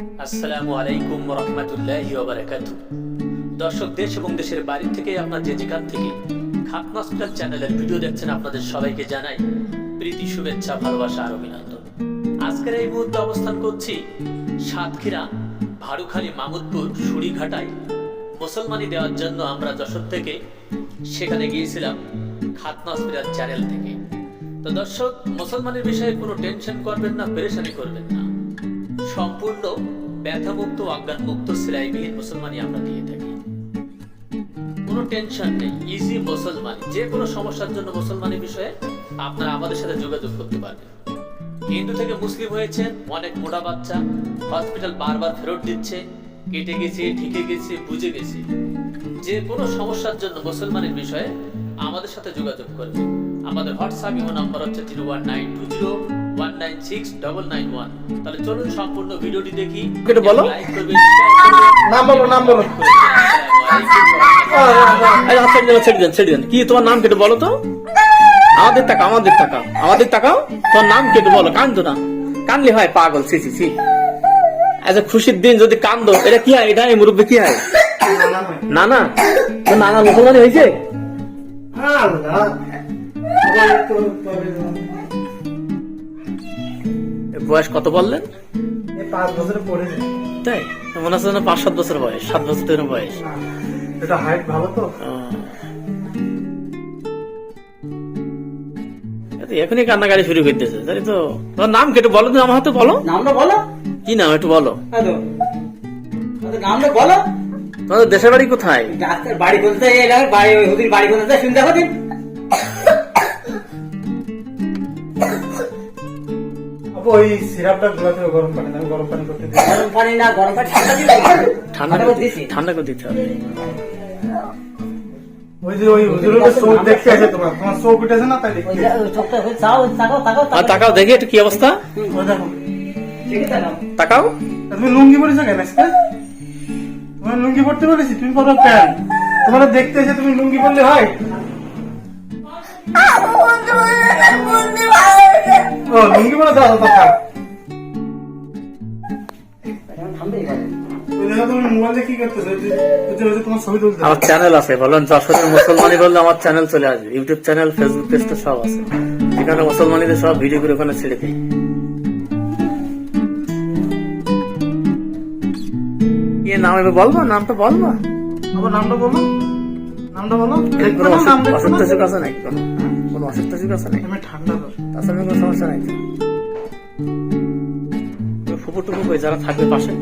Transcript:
আসসালামু আলাইকুম দর্শক, দেশ এবং দেশের থেকে আপনার যে যেখান থেকে খাতনা হসপিটাল চ্যানেলের ভিডিও দেখছেন, আপনাদের সবাইকে জানাই প্রীতি, শুভেচ্ছা, ভালোবাসা আর অভিনন্দন। আজকের এই মুহূর্তে অবস্থান করছি সাতক্ষীরা ভাড়ুখালী মামুদপুর, সুড়িঘাটায়। মুসলমানি দেওয়ার জন্য আমরা যশোর থেকে সেখানে গিয়েছিলাম খাতনা হসপিটাল চ্যানেল থেকে। তো দর্শক, মুসলমানের বিষয়ে কোনো টেনশন করবেন না, পেরেশানি করবেন না। সম্পূর্ণ ব্যথামুক্ত অজ্ঞানমুক্ত সেলাইবিহীন মুসলমানই আমরা দিয়ে থাকি। কোনো টেনশন নেই ইজি মুসলমানি যে কোনো সমস্যার জন্য মুসলমানি বিষয়ে আপনারা আমাদের সাথে যোগাযোগ করতে পারবেন। হিন্দু থেকে মুসলিম হয়েছে অনেক মোটা বাচ্চা হসপিটাল বারবার ফেরত দিচ্ছে, কেটে গেছে ঢেকে গেছে, বুঝে গেছে। যে কোনো সমস্যার জন্য মুসলমানের বিষয়ে আমাদের সাথে যোগাযোগ করবে আমাদের হোয়াটসঅ্যাপ ইমো নাম্বার হচ্ছে zero one nine two zero one nine six double nine one তাহলে চলুন সম্পূর্ণ ভিডিওটি দেখি। একটু বলো। নাম বলো, নাম বলো। কি তোমার নাম কেটে বলো তো? আমাদের টাকা আমাদের টাকা আমাদের টাকাও তোমার নাম কেটে বলো কান্দো না। কানলে হয় পাগল সি সি সি আচ্ছা খুশির দিন যদি কান্দো এটা কি হয়? এটা এই মুরব্বী কি হয়? না না তো নানা মুসলমানি হয়েছে? বয়স কত বললেন? পাঁচ বছরে পড়েছে তাই? মনে হচ্ছে পাঁচ সাত বছর বয়স সাত বছর বয়স। এটা হাইট ভালো তো। এখনই কান্নাকাটি শুরু করতেছে তাই তো তোমার নাম কেটে বলো তুমি আমার হাতে বলো। নামটা বলো। কি নাম একটু বলো। নামটা বলো। তোমাদের দেশের বাড়ি কোথায়? বাড়ি এলাকার বাড়ি হুদির বাড়ি কোথাতে শুনতে দেখো ওই সিরাপটা ঘোরাতে গরম পানি আমি গরম পানি করতে দিই। গরম পানি না গরম পানি ঠান্ডা দিন ঠান্ডা ঠান্ডা করে করে দিছি ঠান্ডা করে দিতে হবে। ওই যে ওই হুজুরের চোখ দেখতে আছে তোমার। তোমার চোখ উঠেছে না তাই দেখতে চোখটা চাও তাকাও তাকাও তাকাও। দেখি একটু কি অবস্থা? তাকাও। তুমি লুঙ্গি পরেছো কেন আজকে? তোমার লুঙ্গি পরতে বলেছি তুমি পরো প্যান্ট। তোমার দেখতে এসে তুমি লুঙ্গি পরলে হয়? যে- ওই যে- ওই যে তোমার ছবি তুলতে আমার চ্যানেল আছে বলেন যশোরের মুসলমানি বললে আমার চ্যানেল চলে আসবে। ইউটিউব চ্যানেল ফেসবুক পেজ তো সব আছে। এখানে মুসলমানিদের সব ভিডিও করে ওখানে ছেড়ে দিই। কি নাম এবার বলব? নামটা বলব? আবার নামটা বলো নামটা বলো অসুখ টসুখ আছে নাকি কোনো কোনো অসুখ টসুখ আছে নাকি ঠান্ডা তাছাড়া কোনো সমস্যা নাই। তো ফুপু টুপু যারা থাকবে পাশে।